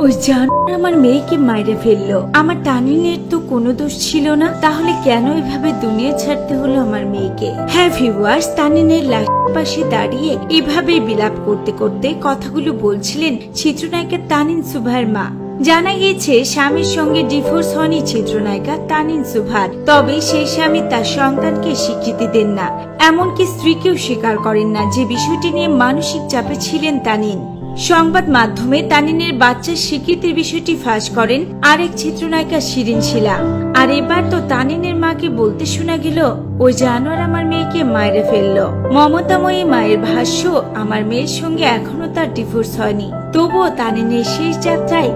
ওই জান আমার মেয়েকে মাইরে ফেলল। আমার তানিনের তো কোনো দোষ ছিল না। তাহলে কেন এভাবে দুনিয়া ছাড়তে হলো আমার মেয়েকে? হ্যাঁ ভিউয়ার্স তানিনের লাশ পাশে দাঁড়িয়ে এভাবে বিলাপ করতে করতে কথাগুলো বলছিলেন চিত্রনায়িকা তানিন সুভার মা। জানা গিয়েছে, স্বামীর সঙ্গে ডিভোর্স হয়নি চিত্রনায়িকা তানিন সুভার। তবে সেই স্বামী তার সন্তানকে স্বীকৃতি দেন না। এমনকি স্ত্রীকেও স্বীকার করেন না যে বিষয়টি নিয়ে মানসিক চাপে ছিলেন তানিন। সংবাদ মাধ্যমে তানিনের বাচ্চার স্বীকৃতির বিষয়টি ফাঁস করেন আরেক চিত্রনায়িকা শিরিন শিলা। আর এবার তো তানিনের মাকে বলতে শোনা গেল, ওই জানোয়ার আমার মেয়েকে মায়েরে ফেলল। মমতাময়ী মায়ের ভাষ্য, আমার মেয়ের সঙ্গে এখনও তার ডিভোর্স হয়নি। তবুও তানিনের শেষ যাত্রায়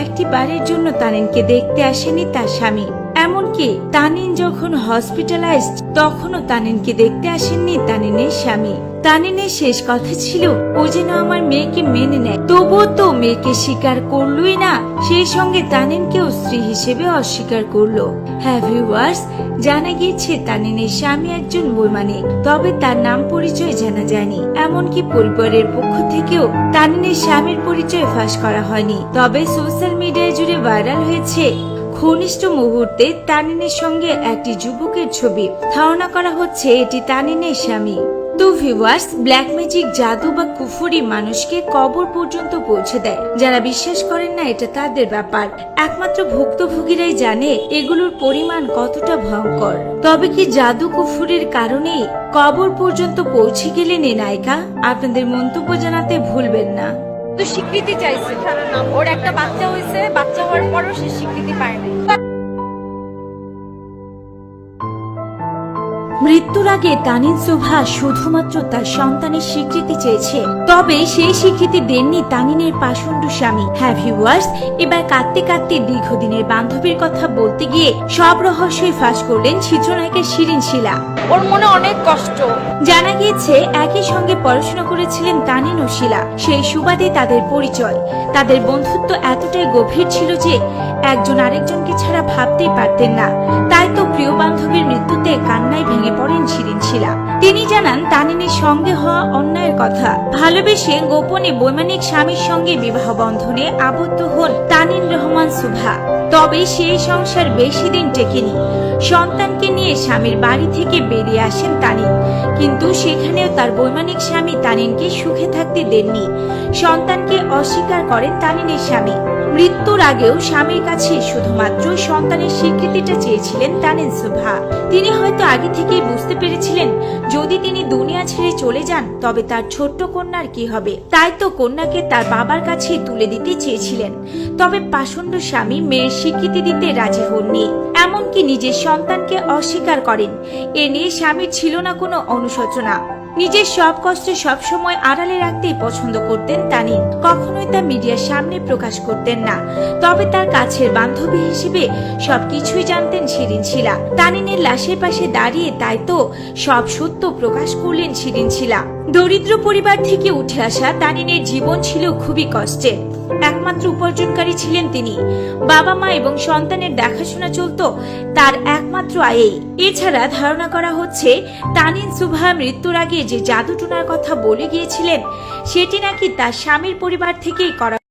একটি বারের জন্য তানিনকে দেখতে আসেনি তার স্বামী। এমনকি তানিন যখন হসপিটালাইজড, তখনও তানিনকে দেখতে আসেননি তানিনের স্বামী। তানিনের শেষ কথা ছিল, ও যেন আমার মেয়েকে মেনে নেয়। তবুও তো মেয়েকে স্বীকার করলই না, সেই সঙ্গে তানিনকেও স্ত্রী হিসেবে অস্বীকার করল। হ্যাঁ ভিউয়ার্স, জানা গিয়েছে তানিনের স্বামী একজন বৈমানিক, তবে তার নাম পরিচয় জানা যায়নি। এমনকি পরিবারের পক্ষ থেকেও তানিনের স্বামীর পরিচয় ফাঁস করা হয়নি। তবে সোশ্যাল মিডিয়ায় জুড়ে ভাইরাল হয়েছে ঘনিষ্ঠ মুহূর্তে তানিনের সঙ্গে একটি যুবকের ছবি ধারণা করা হচ্ছে এটি তানিনের স্বামী। তো ভিউয়ার্স ব্ল্যাক ম্যাজিক জাদু বা কুফুরি মানুষকে কবর পর্যন্ত পৌঁছে দেয়। যারা বিশ্বাস করেন না, এটা তাদের ব্যাপার। একমাত্র ভুক্তভোগীরাই জানে এগুলোর পরিমাণ কতটা ভয়ঙ্কর। তবে কি জাদু কুফুরির কারণে কবর পর্যন্ত পৌঁছে গেলেন এই নায়িকা? আপনাদের মন্তব্য জানাতে ভুলবেন না। তো স্বীকৃতি চাইছে। ওর একটা বাচ্চা হয়েছে বাচ্চা হওয়ার পরও সে স্বীকৃতি পায় মৃত্যুর আগে তানিন সুভা শুধুমাত্র তার সন্তানের স্বীকৃতি চেয়েছে। তবে সেই স্বীকৃতি দেননি তানিনের পাষণ্ড স্বামী। হ্যাঁ ভিউয়ার্স এবার কাঁদতে কাঁদতে দীর্ঘদিনের বান্ধবীর কথা বলতে গিয়ে সব রহস্যই ফাঁস করলেন চিত্রনায়িকা শিরিন শিলা। ওর মনে অনেক কষ্ট। জানা গিয়েছে একই সঙ্গে পড়াশোনা করেছিলেন তানিন ও শিলা। সেই সুবাদে তাদের পরিচয়। তাদের বন্ধুত্ব এতটাই গভীর ছিল যে একজন আরেকজনকে ছাড়া ভাবতেই পারতেন না। তাই তো প্রিয় বান্ধবীর মৃত্যুতে কান্নায় ভেঙে পড়েন শিরিন শিলা তিনি জানান, তানিনের সঙ্গে হওয়া অন্যায়ের কথা। ভালোবেসে গোপনে বৈমানিক স্বামীর সঙ্গে বিবাহ বন্ধনে আবদ্ধ হন তানিন রহমান সুভা। তবে সেই সংসার বেশি দিন টেকেনি। সন্তানকে নিয়ে স্বামীর বাড়ি থেকে বেরিয়ে আসেন তানিন। কিন্তু সেখানেও তার বৈমানিক স্বামী তানিনকে সুখে থাকতে দেননি। সন্তানকে অস্বীকার করেন তানিনের স্বামী। মৃত্যুর আগেও স্বামীর কাছে শুধুমাত্র সন্তানের স্বীকৃতিটা চেয়েছিলেন তানিন সুভা। তিনি হয়তো আগে থেকেই বুঝতে পেরেছিলেন যদি তিনি দুনিয়া ছেড়ে চলে যান, তবে তার ছোট্ট কন্যার কি হবে? তাই তো কন্যাকে তার বাবার কাছে তুলে দিতে চেয়েছিলেন। তবে পাষণ্ড স্বামী মেয়ের স্বীকৃতি দিতে রাজি হননি। এমনকি নিজের সন্তানকে অস্বীকার করেন। এ নিয়ে স্বামীর ছিল না কোনো অনুশোচনা। নিজের সব কষ্ট সবসময় আড়ালে রাখতেই পছন্দ করতেন তানিন। কখনোই তা মিডিয়ার সামনে প্রকাশ করতেন না। তবে তার কাছের বান্ধবী হিসেবে সবকিছুই জানতেন শিরিন শিলা। তানিনের লাশের পাশে দাঁড়িয়ে তাই তো সব সত্য প্রকাশ করলেন শিরিন শিলা। দরিদ্র পরিবার থেকে উঠে আসা তানিনের জীবন ছিল খুবই কষ্টের। একমাত্র উপার্জনকারী ছিলেন তিনি। বাবা মা এবং সন্তানের দেখাশোনা চলত তার একমাত্র আয়ে। এছাড়া ধারণা করা হচ্ছে, তানিন সুভা মৃত্যুর আগে যে জাদুটুনার কথা বলে গিয়েছিলেন, সেটি নাকি তার স্বামীর পরিবার থেকেই করা